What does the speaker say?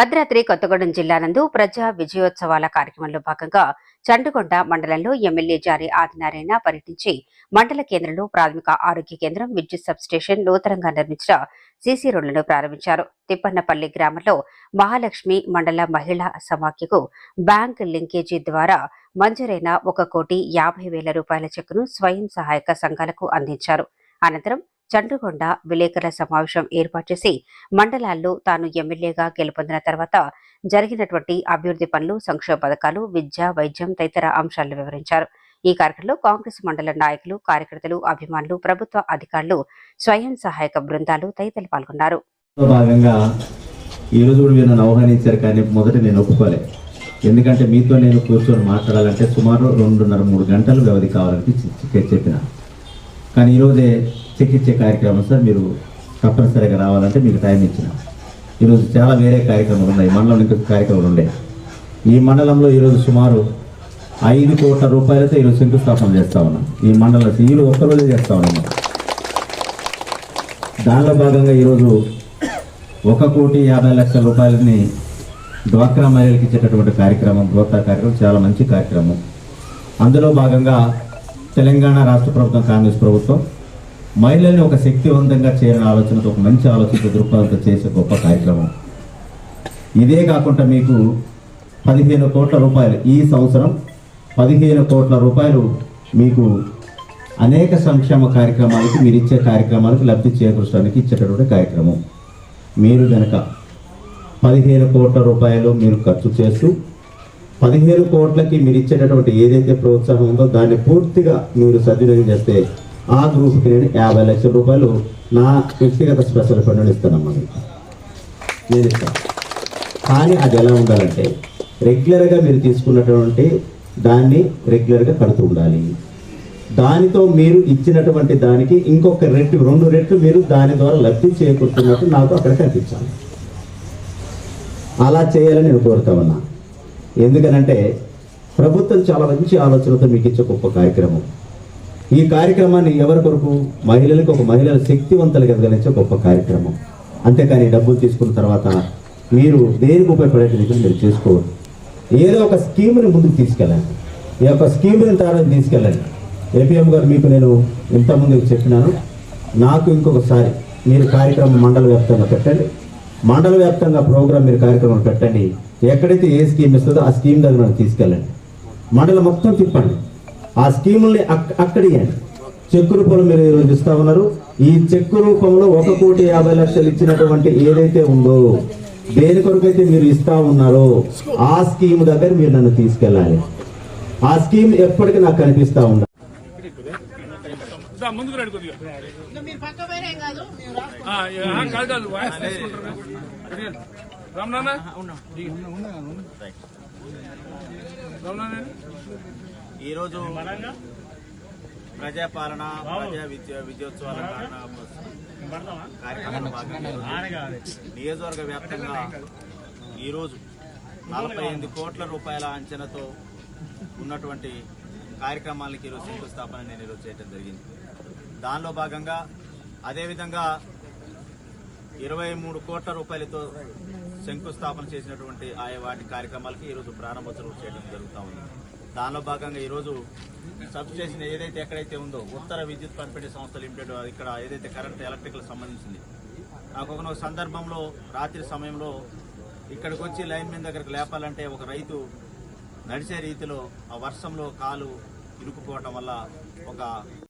భద్రాద్రి కొత్తగూడెం జిల్లా నందు ప్రజా విజయోత్సవాల కార్యక్రమంలో భాగంగా చండుకొండ మండలంలో ఎమ్మెల్యే జారీ ఆదినారాయణ పర్యటించి మండల కేంద్రంలో ప్రాథమిక ఆరోగ్య కేంద్రం విద్యుత్ సబ్ స్టేషన్ నూతనంగా నిర్మించిన సీసీ రోడ్లను ప్రారంభించారు. తిప్పన్నపల్లి గ్రామంలో మహాలక్ష్మి మండల మహిళా సమాఖ్యకు బ్యాంక్ లింకేజీ ద్వారా మంజూరైన ఒక కోటి యాభై వేల రూపాయల చెక్కును స్వయం సహాయక సంఘాలకు అందించారు. అనంతరం చండ్రుగొండ విలేకరుల సమావేశం ఏర్పాటు చేసి మండలాల్లో తాను ఎమ్మెల్యేగా గెలుపొందిన తర్వాత జరిగినటువంటి అభివృద్ధి పనులు సంక్షేమ పథకాలు విద్య వైద్యం తదితర అంశాలను వివరించారు. ఈ కార్యక్రమంలో కాంగ్రెస్ మండల నాయకులు కార్యకర్తలు అభిమానులు ప్రభుత్వ అధికారులు స్వయం సహాయక బృందాలు తదితరులు పాల్గొన్నారు. భాగంగా ఈ కూడా మీరు నన్ను కానీ మొదట నేను ఒప్పుకోలే. ఎందుకంటే మీతో నేను కూర్చొని మాట్లాడాలంటే సుమారు రెండున్నర మూడు గంటలు వ్యవధి కావాలని చెప్పిన. కానీ ఈరోజే చికిత్స కార్యక్రమం సార్ మీరు తప్పనిసరిగా రావాలంటే మీకు టైం ఇచ్చిన. ఈరోజు చాలా వేరే కార్యక్రమాలు ఉన్నాయి మండలం ఇంకా కార్యక్రమాలు ఉన్నాయి ఈ మండలంలో ఈరోజు సుమారు ఐదు కోట్ల రూపాయలతో ఈరోజు శంకుస్థాపన చేస్తా ఉన్నాం. ఈ మండలం ఈరోజు ఒక్కరోజే చేస్తా ఉన్నాం. దానిలో భాగంగా ఈరోజు ఒక కోటి యాభై లక్షల రూపాయలని డ్వాక్రా మహిళలకు ఇచ్చేటటువంటి కార్యక్రమం గోతా కార్యక్రమం చాలా మంచి కార్యక్రమం. అందులో భాగంగా తెలంగాణ రాష్ట్ర ప్రభుత్వం కాంగ్రెస్ ప్రభుత్వం మహిళల్ని ఒక శక్తివంతంగా చేయని ఆలోచనతో ఒక మంచి ఆలోచనతో దృక్పథంతో చేసే గొప్ప కార్యక్రమం. ఇదే కాకుండా మీకు పదిహేను కోట్ల రూపాయలు ఈ సంవత్సరం పదిహేను కోట్ల రూపాయలు మీకు అనేక సంక్షేమ కార్యక్రమాలకి మీరు ఇచ్చే కార్యక్రమాలకు లబ్ధి చేకూర్చడానికి ఇచ్చేటటువంటి కార్యక్రమం. మీరు కనుక పదిహేను కోట్ల రూపాయలు మీరు ఖర్చు చేస్తూ పదిహేను కోట్లకి మీరు ఇచ్చేటటువంటి ఏదైతే ప్రోత్సాహం ఉందో దాన్ని పూర్తిగా మీరు సద్వినియోగం చేస్తే ఆ గ్రూప్కి నేను యాభై లక్షల రూపాయలు నా వ్యక్తిగత స్పెషల్ ఫండ్ ఇస్తానమ్మా. నేను ఇస్తాను కానీ అది ఎలా ఉండాలంటే రెగ్యులర్గా మీరు తీసుకున్నటువంటి దాన్ని రెగ్యులర్గా కడుతూ ఉండాలి. దానితో మీరు ఇచ్చినటువంటి దానికి ఇంకొక రెట్టు రెండు రెట్లు మీరు దాని ద్వారా లబ్ధి చేకూరుతున్నట్టు నాకు అక్కడ కనిపించాలి. అలా చేయాలని నేను కోరుతా ఉన్నా. ఎందుకనంటే ప్రభుత్వం చాలా మంచి ఆలోచనతో మీకు ఇచ్చే గొప్ప కార్యక్రమం. ఈ కార్యక్రమాన్ని ఎవరి కొరకు? మహిళలకు ఒక మహిళల శక్తివంతలు ఎదగలించే గొప్ప కార్యక్రమం. అంతేకాని డబ్బులు తీసుకున్న తర్వాత మీరు దేనికి ఉపయోగపడే విధంగా మీరు చేసుకోవద్దు. ఏదో ఒక స్కీమ్ని ముందుకు తీసుకెళ్ళండి. ఈ యొక్క స్కీమ్ని తర్వాత తీసుకెళ్ళండి. ఏపీఎం గారు మీకు నేను ఇంతకుముందు చెప్పినాను. నాకు ఇంకొకసారి మీరు కార్యక్రమం మండల వ్యాప్తంగా పెట్టండి. మండల వ్యాప్తంగా ప్రోగ్రామ్ మీరు కార్యక్రమం పెట్టండి. ఎక్కడైతే ఏ స్కీమ్ ఇస్తుందో ఆ స్కీమ్ దగ్గర తీసుకెళ్ళండి. మండలం మొత్తం తిప్పండి. ఆ స్కీముల్ని అక్- అక్కడ చెక్కు రూపంలో మీరు ఈరోజు ఇస్తా ఉన్నారు. ఈ చెక్కు రూపంలో ఒక కోటి యాభై లక్షలు ఇచ్చినటువంటి ఏదైతే ఉందో దేని కొరకైతే మీరు ఇస్తా ఉన్నారో ఆ స్కీమ్ దగ్గర మీరు నన్ను తీసుకెళ్ళాలి. ఆ స్కీమ్ ఎప్పటికీ నాకు కనిపిస్తా ఉండాలి ముందుకు రండి కొద్దిగా కాదు? కాదు వాయిస్ ఈరోజు ప్రజాపాలన ప్రజా విద్య విద్యోత్సవాల కార్యక్రమంలో భాగంగా నియోజకవర్గ వ్యాప్తంగా ఈరోజు నలభై ఎనిమిది కోట్ల రూపాయల అంచనాతో ఉన్నటువంటి కార్యక్రమాలకి ఈరోజు శంకుస్థాపన నేను ఈరోజు చేయడం జరిగింది. దానిలో భాగంగా అదేవిధంగా ఇరవై మూడు కోట్ల రూపాయలతో శంకుస్థాపన చేసినటువంటి ఆయా వాటి కార్యక్రమాలకి ఈరోజు ప్రారంభోత్సవం చేయడం జరుగుతూ ఉంది. దానిలో భాగంగా ఈరోజు సబ్స్టేషన్ ఏదైతే ఎక్కడైతే ఉందో ఉత్తర విద్యుత్ పంపిణీ సంస్థ లిమిటెడ్ అది ఇక్కడ ఏదైతే కరెంట్ ఎలక్ట్రికల్ సంబంధించింది నాకు ఒక సందర్భంలో రాత్రి సమయంలో ఇక్కడికి వచ్చి లైన్ మీద దగ్గరకు లేపాలంటే ఒక రైతు నడిచే రీతిలో ఆ వర్షంలో కాలు ఇరుక్కుపోవటం వల్ల ఒక